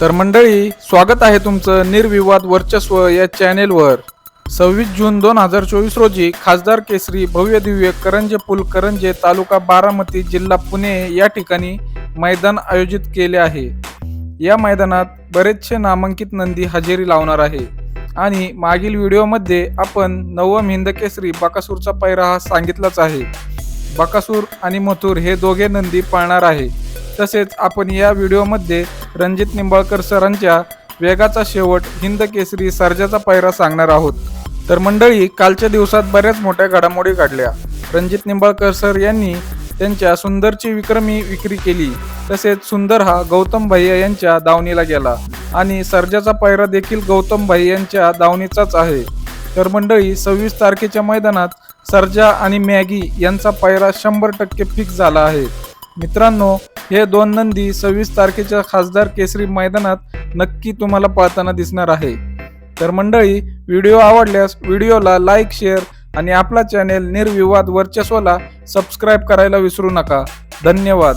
तर मंडळी स्वागत आहे तुमचं निर्विवाद वर्चस्व या चॅनेलवर. सव्वीस जून दोन हजार चोवीस रोजी खासदार केसरी भव्य दिव्य करंजे पुल करंजे तालुका बारामती जिल्हा पुणे या ठिकाणी मैदान आयोजित केले आहे. या मैदानात बरेचसे नामांकित नंदी हजेरी लावणार आहे. आणि मागील व्हिडिओमध्ये आपण नवम हिंद केसरी बकासूरचा पैरा हा सांगितलाच आहे. बकासूर आणि मथुर हे दोघे नंदी पाळणार आहे. तसेच आपण या व्हिडिओमध्ये रणजित निंबाळकर सरांच्या वेगाचा शेवट हिंद केसरी सर्जाचा पायरा सांगणार आहोत. तर मंडळी कालच्या दिवसात बऱ्याच मोठ्या घडामोडी काढल्या रणजित निंबाळकर सर यांनी त्यांच्या सुंदरची विक्रमी विक्री केली. तसेच सुंदर हा गौतम भैया यांच्या दावणीला गेला. आणि सर्जाचा पायरा देखील गौतम भाई यांच्या दावणीचाच आहे. तर मंडळी सव्वीस तारखेच्या मैदानात सर्जा आणि मॅगी यांचा पायरा शंभर टक्के फिक्स झाला आहे. मित्रांनो हे दोन नंदी सव्वीस तारखेच्या खासदार केसरी मैदानात नक्की तुम्हाला पळताना दिसणार आहे. तर मंडळी व्हिडिओ आवडल्यास व्हिडिओला लाईक शेअर आणि आपला चॅनेल निर्विवाद वर्चस्वला सबस्क्राईब करायला विसरू नका. धन्यवाद.